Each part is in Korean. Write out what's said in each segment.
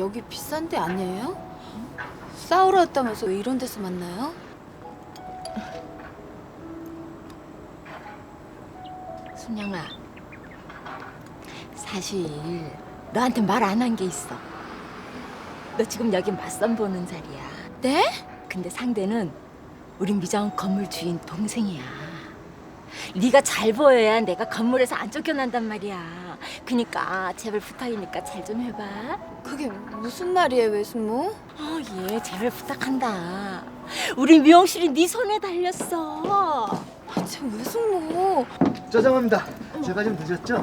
여기 비싼 데 아니에요? 싸우러 왔다면서 왜 이런 데서 만나요? 순영아, 사실 너한테 말 안 한 게 있어. 너 지금 여기 맞선 보는 자리야. 네? 근데 상대는 우리 미정 건물 주인 동생이야. 네가 잘 보여야 내가 건물에서 안 쫓겨난단 말이야. 그니까 제발 부탁이니까 잘 좀 해봐. 그게 무슨 말이에요, 외숙모? 어, 예, 제발 부탁한다. 우리 미용실이 네 손에 달렸어. 아, 참 외숙모. 짜장합니다. 제가 좀 늦었죠?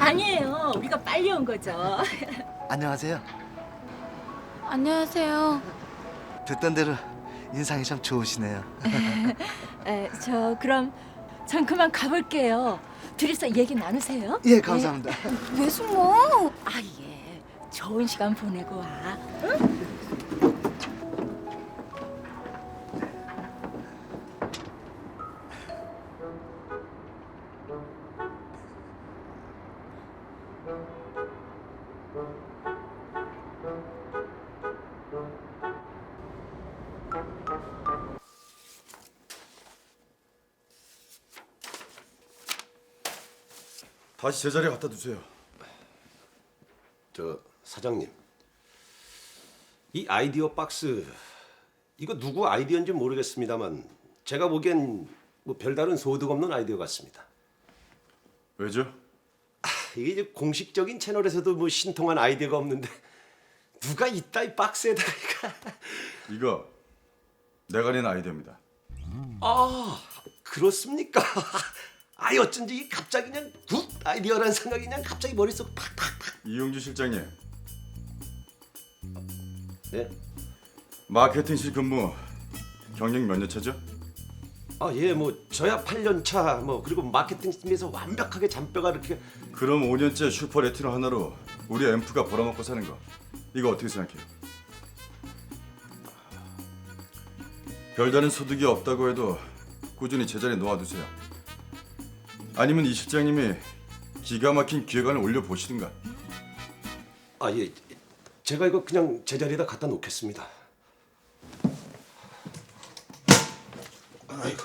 아니에요. 우리가 빨리 온 거죠. 안녕하세요. 안녕하세요. 듣던 대로 인상이 참 좋으시네요. 에, 저 그럼 전 그만 가볼게요. 둘이서 얘기 나누세요. 예, 감사합니다. 외숙모. 아 예. 좋은 시간 보내고 와. 다시 제자리에 갖다 두세요. 저 사장님 이 아이디어 박스 이거 누구 아이디어인지 모르겠습니다만 제가 보기엔 뭐 별다른 소득 없는 아이디어 같습니다. 왜죠? 이게 이제 공식적인 채널에서도 뭐 신통한 아이디어가 없는데 누가 이따 이 박스에다가 이거 내가 낸 아이디어입니다. 아 그렇습니까? 아이 어쩐지 갑자기 그냥 굿 아이디어라는 생각이 그냥 갑자기 머릿속 팍팍팍 이용주 실장님, 네? 마케팅실 근무 경력 몇 년 차죠? 아 예 뭐 저야 8년 차 뭐 그리고 마케팅 팀에서 완벽하게 잔뼈가 이렇게 그럼 5년째 슈퍼 레티노 하나로 우리 앰프가 벌어먹고 사는 거 이거 어떻게 생각해요? 별다른 소득이 없다고 해도 꾸준히 제자리에 놓아두세요. 아니면 이 실장님이 기가 막힌 기획안을 올려보시든가 아, 예. 제가 이거 그냥 제자리에다 갖다 놓겠습니다. 아이고.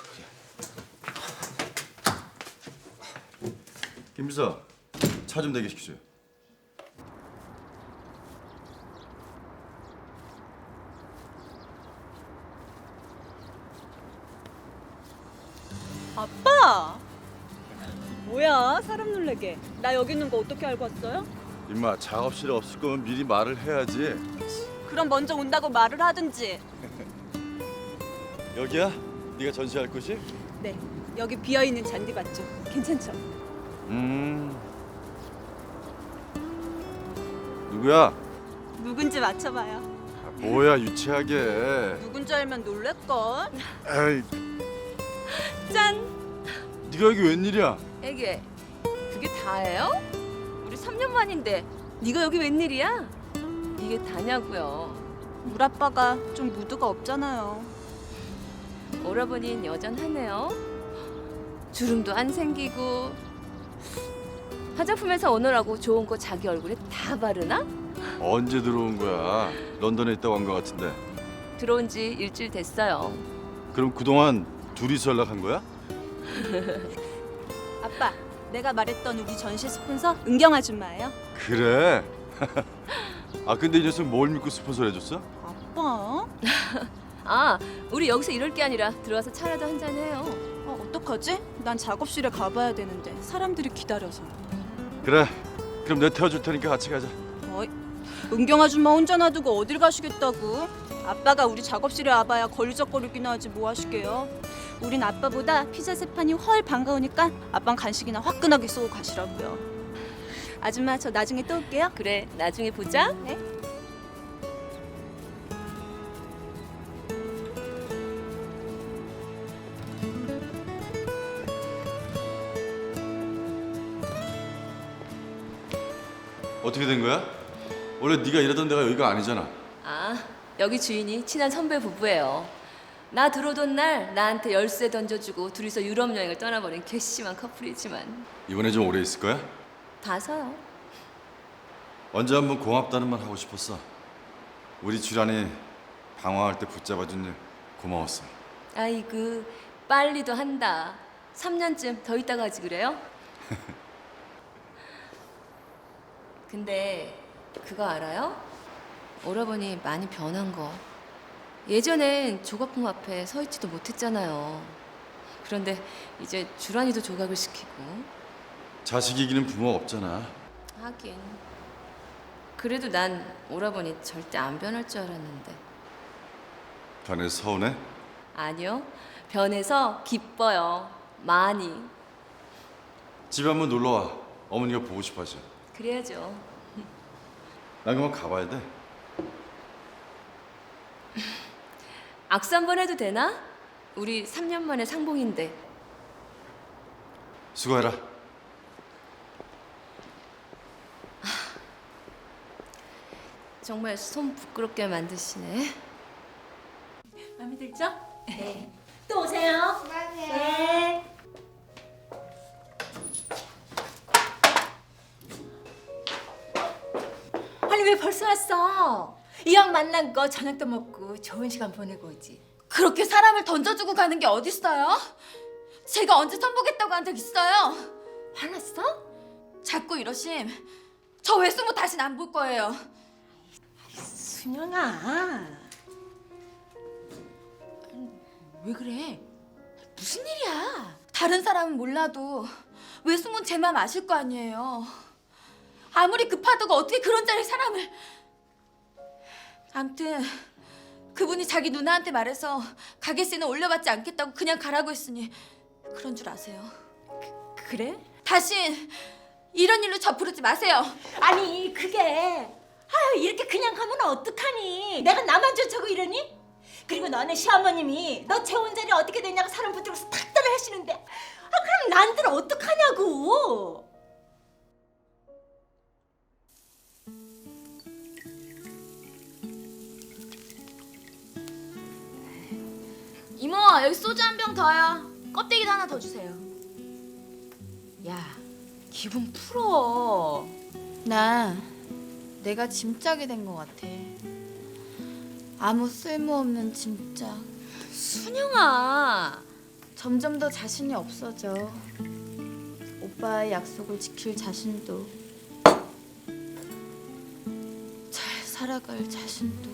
김 비서 차 좀 대기시키세요. 뭐야 사람 놀래게 나 여기 있는 거 어떻게 알고 왔어요? 임마 작업실에 없을 거면 미리 말을 해야지. 그럼 먼저 온다고 말을 하든지 여기야? 네가 전시할 곳이? 네 여기 비어있는 잔디밭죠 괜찮죠? 음. 누구야? 누군지 맞춰봐요 아, 뭐야 유치하게. 누군지 알면 놀랄걸 에이, 짠! 네가 여기 웬일이야? 애기, 그게 다예요? 우리 3년 만인데 네가 여기 웬일이야? 이게 다냐고요. 우리 아빠가 좀 무드가 없잖아요 오라버니는 여전하네요. 주름도 안 생기고 화장품에서 오느라고 좋은 거 자기 얼굴에 다 바르나? 언제 들어온 거야? 런던에 있다고 한거 같은데. 들어온 지 일주일 됐어요. 그럼 그동안 둘이서 연락한 거야? 아빠 내가 말했던 우리 전시 스폰서 은경 아줌마예요 그래. 아 근데 이 녀석 뭘 믿고 스폰서 해줬어? 아빠? 아, 우리 여기서 이럴 게 아니라 들어와서 차라도 한 잔 해요. 어, 어떡하지? 난 작업실에 가봐야 되는데 사람들이 기다려서 그래. 그럼 내가 태워줄 테니까 같이 가자. 어이, 은경 아줌마 혼자 놔두고 어딜 가시겠다고? 아빠가 우리 작업실에 와봐야 걸리적거리기나 하지 뭐 하시게요? 우린 아빠보다 피자 세 판이 훨 반가우니까 아빠는 간식이나 화끈하게 쏘고 가시라고요. 아줌마 저 나중에 또 올게요. 그래, 나중에 보자. 네. 어떻게 된 거야? 원래 네가 일하던 데가 여기가 아니잖아. 아, 여기 주인이 친한 선배 부부예요. 나 들어오던 날 나한테 열쇠 던져주고 둘이서 유럽 여행을 떠나버린 괘씸한 커플이지만 이번에 좀 오래 있을 거야? 봐서요. 언제 한번 고맙다는 말 하고 싶었어. 우리 주란이 방황할 때 붙잡아준 일 고마웠어. 아이고 빨리도 한다. 3년쯤 더 있다가 하지 그래요? 근데 그거 알아요? 오라버니 많이 변한 거. 예전엔 조각품 앞에 서 있지도 못했잖아요. 그런데 이제 주란이도 조각을 시키고 자식 이기는 부모 없잖아. 하긴. 그래도 난 오라버니 절대 안 변할 줄 알았는데. 변해서 서운해? 아니요. 변해서 기뻐요. 많이. 집에 한번 놀러 와. 어머니가 보고 싶어하죠. 그래야죠. 나 그만 가봐야 돼. 악수 한 번 해도 되나? 우리 3년 만에 상봉인데. 수고해라. 정말 손 부끄럽게 만드시네. 마음에 들죠? 네. 또 오세요. 네. 아니 왜 벌써 왔어? 이왕 만난 거 저녁도 먹고 좋은 시간 보내고 오지. 그렇게 사람을 던져주고 가는 게 어딨어요? 제가 언제 선보겠다고 한 적 있어요? 화났어? 자꾸 이러심 저 외숙모 다신 안 볼 거예요 순영아. 왜 그래? 무슨 일이야? 다른 사람은 몰라도 외숙모는 제 마음 아실 거 아니에요 아무리 급하다고 어떻게 그런 자리에 사람을 암튼 그분이 자기 누나한테 말해서 가게세는 올려받지 않겠다고 그냥 가라고 했으니 그런 줄 아세요 그래? 다신 이런 일로 저 부르지 마세요 아니 그게 아유 이렇게 그냥 가면 어떡하니 내가 나만 좋자고 이러니? 그리고 너네 시어머님이 너 재혼 자리 어떻게 되냐고 사람 붙들고서 탁달을 하시는데 아 그럼 난들 어떡하냐고 이모 여기 소주 한 병 더요. 껍데기도 하나 더 주세요. 야 기분 풀어. 나 내가 짐짝이 된 것 같아. 아무 쓸모없는 짐짝. 순영아. 점점 더 자신이 없어져. 오빠의 약속을 지킬 자신도. 잘 살아갈 자신도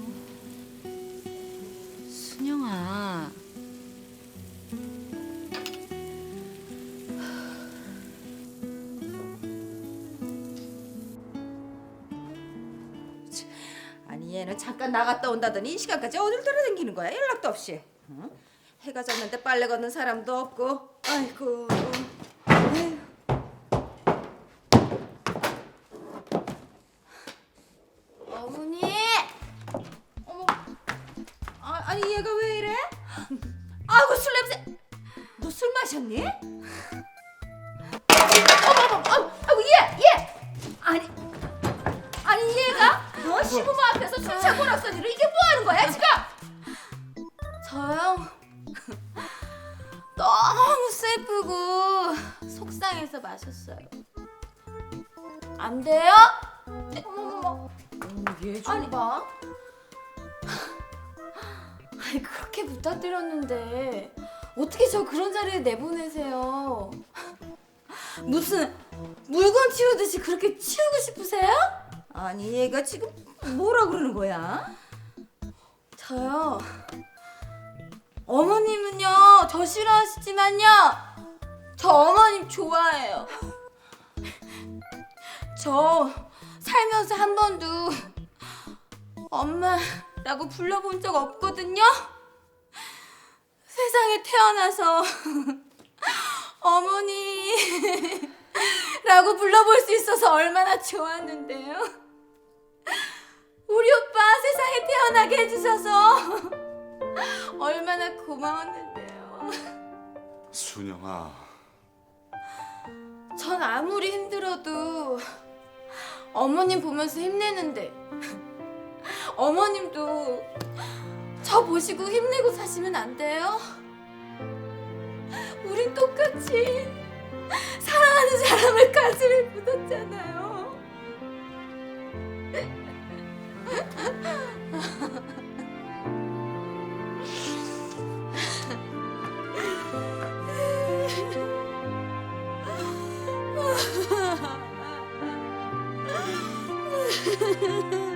얘는 잠깐 나갔다 온다더니 이 시간까지 어딜 돌아다니는 거야 연락도 없이 응? 해가 졌는데 빨래 걷는 사람도 없고 아이고. 어머니 아, 아니 얘가 왜 이래? 아이고 술 냄새 너 술 마셨니? 나서니를 이게 뭐 하는 거야 지금? 저요? 너무 슬프고 속상해서 마셨어요. 안 돼요? 어머머머. 아니. 봐. 아니 그렇게 부탁드렸는데 어떻게 저 그런 자리에 내보내세요? 무슨 물건 치우듯이 그렇게 치우고 싶으세요? 아니 얘가 지금 뭐라 그러는 거야? 저요. 어머님은요, 저 싫어하시지만요, 저 어머님 좋아해요. 저 살면서 한 번도 엄마라고 불러본 적 없거든요. 세상에 태어나서 어머니라고 불러볼 수 있어서 얼마나 좋았는데요. 태어나게 해주셔서 얼마나 고마웠는데요. 순영아. 전 아무리 힘들어도 어머님 보면서 힘내는데 어머님도 저 보시고 힘내고 사시면 안 돼요? 우린 똑같이 사랑하는 사람을 가슴에 묻었잖아요. Ha ha ha.